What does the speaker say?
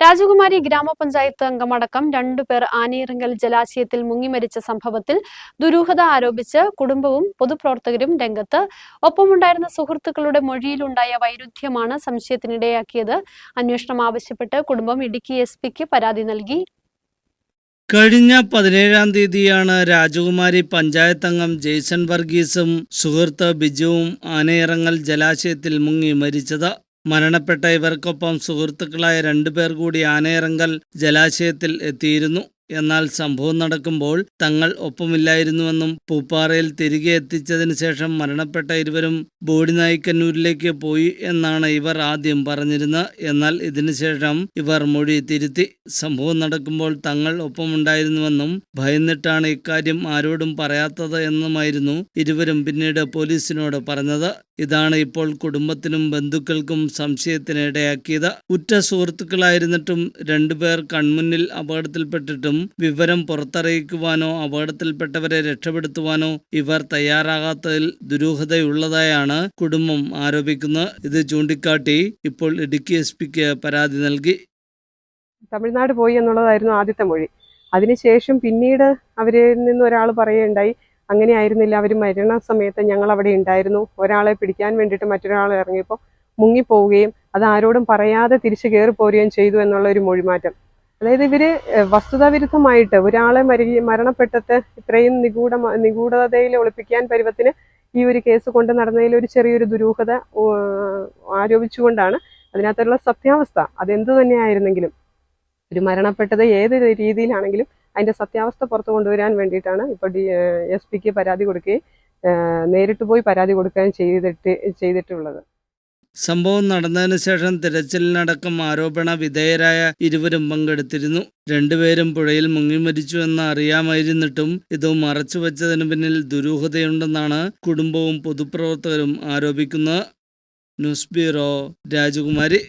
രാജകുമാരി ഗ്രാമപഞ്ചായത്ത് അംഗമടക്കം രണ്ടുപേർ ആനയിറങ്കൽ ജലാശയത്തിൽ മുങ്ങിമരിച്ച സംഭവത്തിൽ ദുരൂഹത ആരോപിച്ച് കുടുംബവും പൊതുപ്രവർത്തകരും രംഗത്ത് ഒപ്പമുണ്ടായിരുന്ന സുഹൃത്തുക്കളുടെ മൊഴിയിലുണ്ടായ വൈരുദ്ധ്യമാണ് സംശയത്തിനിടയാക്കിയത്. അന്വേഷണം ആവശ്യപ്പെട്ട് കുടുംബം ഇടുക്കി എസ് പിക്ക് പരാതി നൽകി. കഴിഞ്ഞ പതിനേഴാം തീയതിയാണ് രാജകുമാരി പഞ്ചായത്ത് അംഗം ജെയ്സൺ വർഗീസും സുഹൃത്ത് ബിജുവും ആനയിറങ്ങൽ ജലാശയത്തിൽ മുങ്ങി മരിച്ചത്. മരണപ്പെട്ട ഇവർക്കൊപ്പം സുഹൃത്തുക്കളായ രണ്ടുപേർ കൂടി ആനയിറങ്കൽ ജലാശയത്തിൽ എത്തിയിരുന്നു. എന്നാൽ സംഭവം നടക്കുമ്പോൾ തങ്ങൾ ഒപ്പമില്ലായിരുന്നുവെന്നും പൂപ്പാറയിൽ തിരികെ എത്തിച്ചതിന് ശേഷം മരണപ്പെട്ട ഇരുവരും ബോഡി നായിക്കന്നൂരിലേക്ക് പോയി എന്നാണ് ഇവർ ആദ്യം പറഞ്ഞിരുന്നത് എന്നാൽ ഇതിനുശേഷം ഇവർ മൊഴി തിരുത്തി. സംഭവം നടക്കുമ്പോൾ തങ്ങൾ ഒപ്പമുണ്ടായിരുന്നുവെന്നും ഭയന്നിട്ടാണ് ഇക്കാര്യം ആരോടും പറയാത്തത് എന്നുമായിരുന്നു ഇരുവരും പിന്നീട് പോലീസിനോട് പറഞ്ഞത്. ഇതാണ് ഇപ്പോൾ കുടുംബത്തിനും ബന്ധുക്കൾക്കും സംശയത്തിനിടയാക്കിയത്. ഉറ്റ സുഹൃത്തുക്കളായിരുന്നിട്ടും രണ്ടുപേർ കൺമുന്നിൽ അപകടത്തിൽപ്പെട്ടിട്ടും വിവരം പുറത്തറിയിക്കുവാനോ അപകടത്തിൽപ്പെട്ടവരെ രക്ഷപ്പെടുത്തുവാനോ ഇവർ തയ്യാറാകാത്തതിൽ ദുരൂഹതയുള്ളതായാണ് കുടുംബം ആരോപിക്കുന്നത്. ഇത് ചൂണ്ടിക്കാട്ടി ഇപ്പോൾ ഇടുക്കി എസ് പിക്ക് പരാതി നൽകി. തമിഴ്നാട് പോയി എന്നുള്ളതായിരുന്നു ആദ്യത്തെ മൊഴി. അതിനുശേഷം പിന്നീട് അവരിൽ നിന്ന് ഒരാൾ പറയുകയുണ്ടായി അങ്ങനെ ആയിരുന്നില്ല അവർ മരണ സമയത്ത് ഞങ്ങൾ അവിടെ ഉണ്ടായിരുന്നു. ഒരാളെ പിടിക്കാൻ വേണ്ടിയിട്ട് മറ്റൊരാൾ ഇറങ്ങിയപ്പോൾ മുങ്ങിപ്പോവുകയും അത് ആരോടും പറയാതെ തിരിച്ചു കയറി പോരുകയും ചെയ്തു എന്നുള്ള ഒരു മൊഴിമാറ്റം. അതായത് ഇവർ വസ്തുതാവിരുദ്ധമായിട്ട് ഒരാളെ മരി ഇത്രയും നിഗൂഢ നിഗൂഢതയിൽ ഒളിപ്പിക്കാൻ പരുവത്തിന് ഈ ഒരു കേസ് കൊണ്ട് നടന്നതിൽ ഒരു ചെറിയൊരു ദുരൂഹത ആരോപിച്ചുകൊണ്ടാണ് അതിനകത്തുള്ള സത്യാവസ്ഥ. അതെന്ത് തന്നെയായിരുന്നെങ്കിലും ഒരു മരണപ്പെട്ടത് ഏത് രീതിയിലാണെങ്കിലും അതിന്റെ സത്യാവസ്ഥ പുറത്തു കൊണ്ടുവരാൻ വേണ്ടിയിട്ടാണ് ഇപ്പോൾ ഡി എസ് പിക്ക് പരാതി കൊടുക്കുകയും നേരിട്ട് പോയി പരാതി കൊടുക്കുകയും ചെയ്തിട്ട് ചെയ്തിട്ടുള്ളത്. സംഭവം നടന്നതിന് ശേഷം തിരച്ചിലിനടക്കം ആരോപണ വിധേയരായ ഇരുവരും പങ്കെടുത്തിരുന്നു. രണ്ടുപേരും പുഴയിൽ മുങ്ങിമരിച്ചു എന്ന് അറിയാമായിരുന്നിട്ടും ഇത് മറച്ചുവെച്ചതിന് പിന്നിൽ ദുരൂഹതയുണ്ടെന്നാണ് കുടുംബവും പൊതുപ്രവർത്തകരും ആരോപിക്കുന്നത്. ന്യൂസ് ബ്യൂറോ രാജകുമാരി.